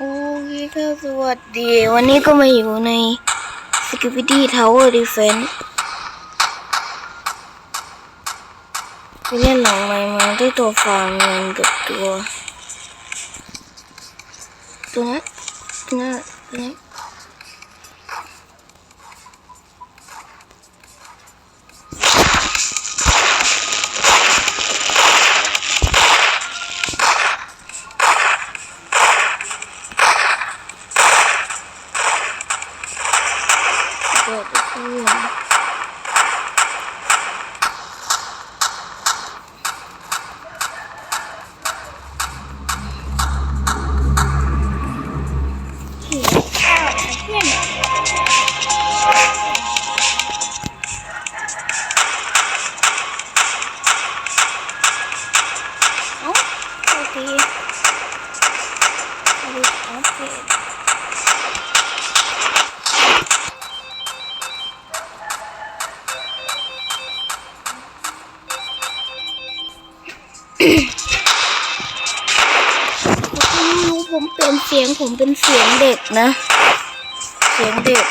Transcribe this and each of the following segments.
โอเคครับสวัสดี วันนี้ก็มาอยู่ใน Security Tower Defense ไปเล่นหลังใหม่มาได้ตัวฟาร์มเงินกับตัว ตัวนั้นตัวนั้นตัวนั้น เอ้าโอเคโอเคไม่รู้ผมเป็นเสียงผมเป็นเสียงเด็กนะ เสียงเด็ก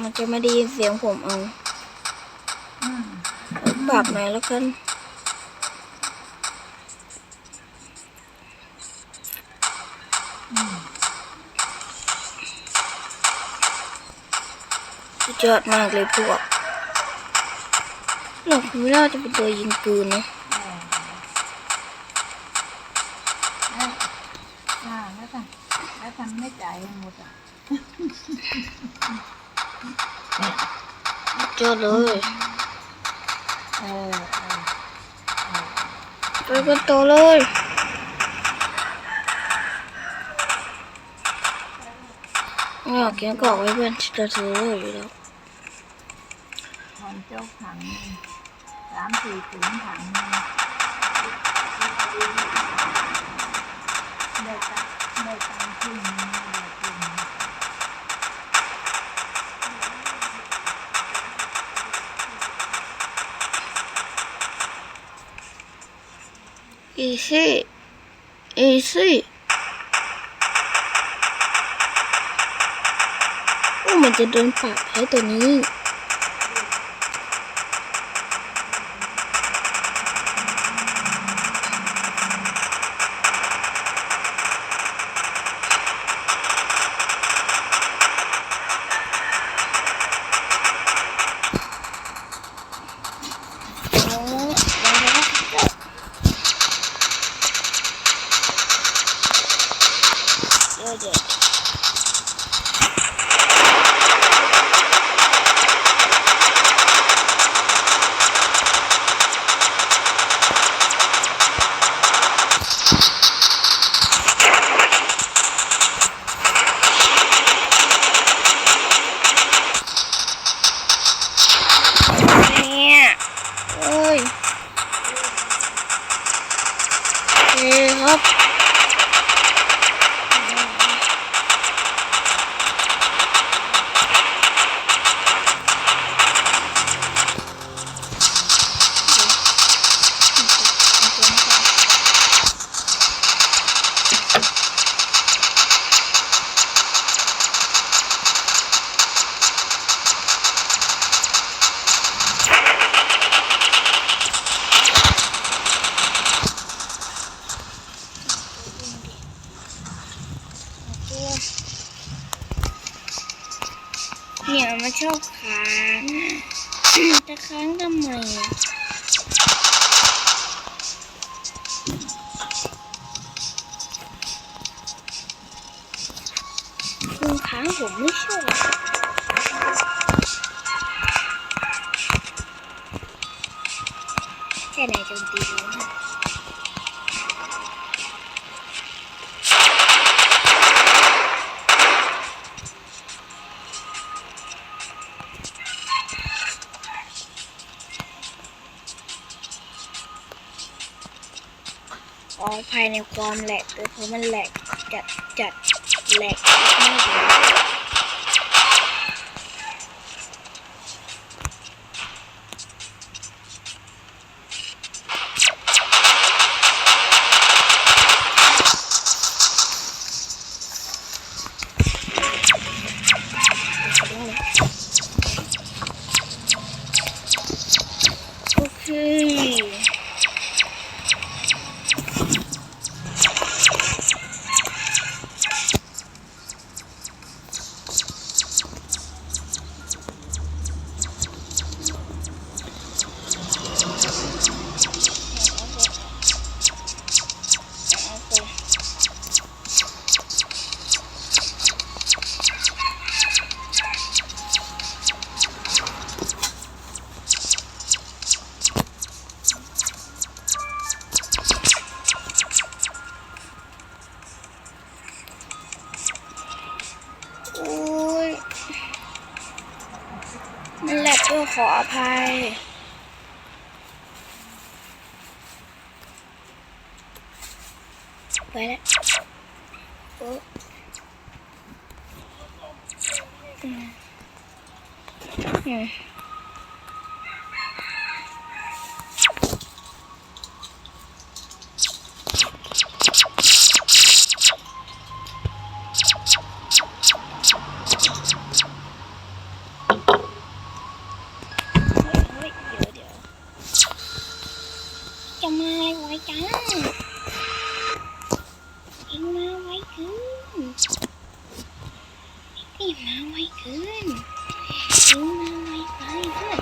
มันจะไม่ได้ยินเสียงผมเอาปรับไหนอยแล้วกันสุดยอดมากเลยพวกหลอกไม่น่าจะเป็นตัวยิงปืนนะ อ่าแล้วกันแล้วทำไม่ จ่ายหมดอะสุดยอดเลยเออเออไปกันต่อเลยไม่อยากเขียนกรอกไว้เป็นจะถืออยู่แล้วถอนโจ๊กถังหนึ่งสามสี่ถุงถังหนึ่งได้ตังได้ตังค์ อีซี่อีซี่โอ้มันจะโดนปรับให้ตัวนี้ เหนี่ยมันชอบค้างจะค้างทำไมคุณค้างผมไม่ชอบแค่ไหนจมตีรู้ ในความแหลกเลยเพราะมันแหลกจัดจัดแหลกมาก นั่นแหลกก็ขออภัย ไปแล้วโอ้อืม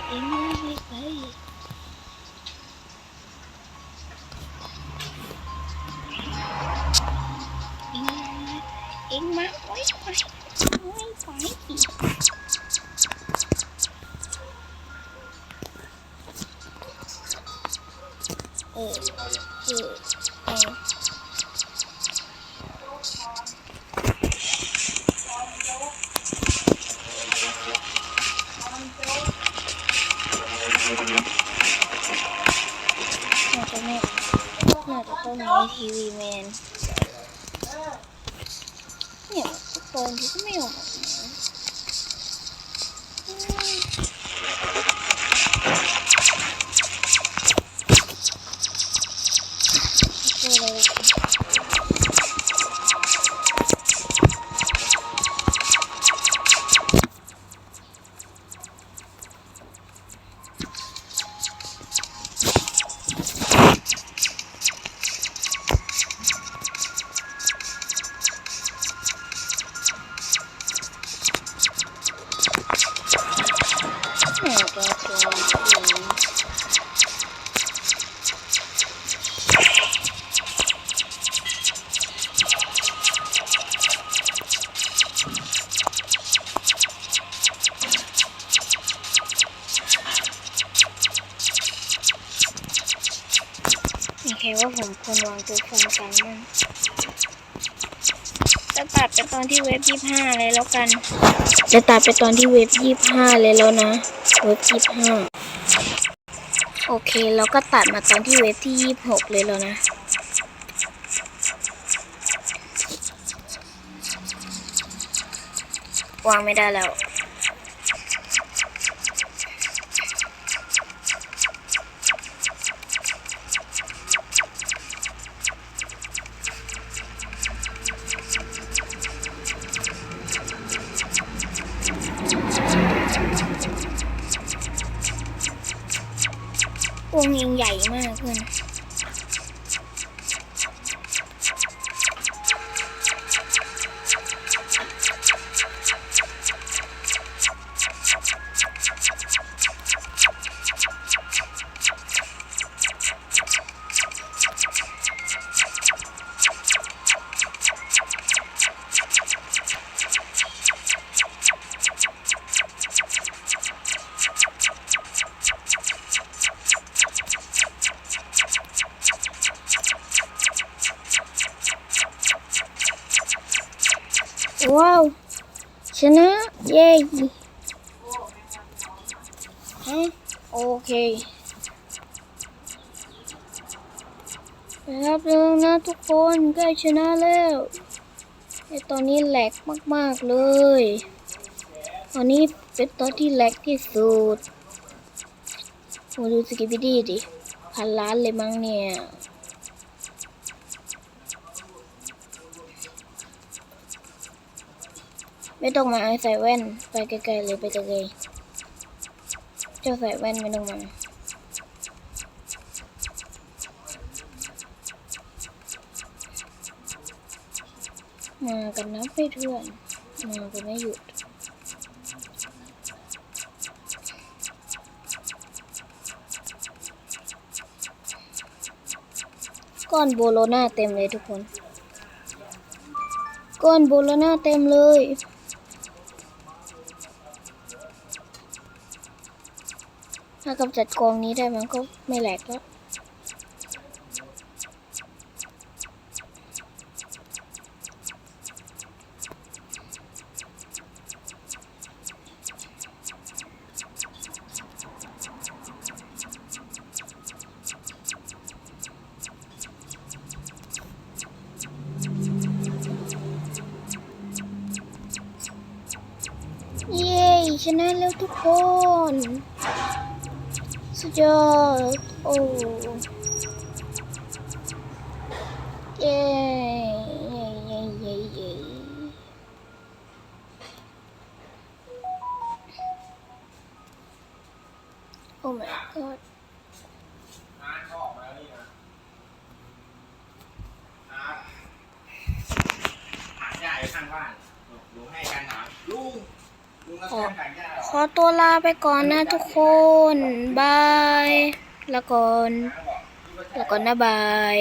เอ็งม ต้อง เคว่าผมควรวางตัวโฟนกันมั่งจะตัดไปตอนที่เว็บยี่ห้าเลยแล้วกัน จะตัดไปตอนที่เว็บยี่ห้าเลยแล้วนะ เว็บยี่ห้าโอเคแล้วก็ตัดมาตอนที่เว็บที่ยี่หกเลยแล้วนะวางไม่ได้แล้ว วงยิงใหญ่มากเลย ว้าว ชนะ เย้ฮะโอเคนะครับเร็วนะทุกคนใกล้ชนะแล้วไอตอนนี้แหลกมาก ๆ เลย ตอนนี้เป็นตอนที่แหลกที่สุดโอ้ดูสกิปปี้ดีดิ พันล้านเลยมั้งเนี่ย ไม่ต้องมาไอใส่แว่น ไปไกลๆเลยไปไกลๆเจ้าใส่แว่นไม่ต้องมามากันนับไปเพื่อนมากันไม่หยุดก้อนโบโลนาเต็มเลยทุกคน ก้อนโบโลนาเต็มเลยากำจัดกองนี้ได้มันก็ไม่แหลกแล้วชนะแล้วทุกคน สุดยอดโอ้เย้เย้เย้เย้เย้โอ้ my god อาร์ตเขาออกมาแล้วนี่นะอางหญ่ข้างบ้านหนูให้กันหนาลุงลุงก็ ขอขอตัวลาไปก่อนนะทุกคน บายแล้วก่อนแล้วก่อนนะบาย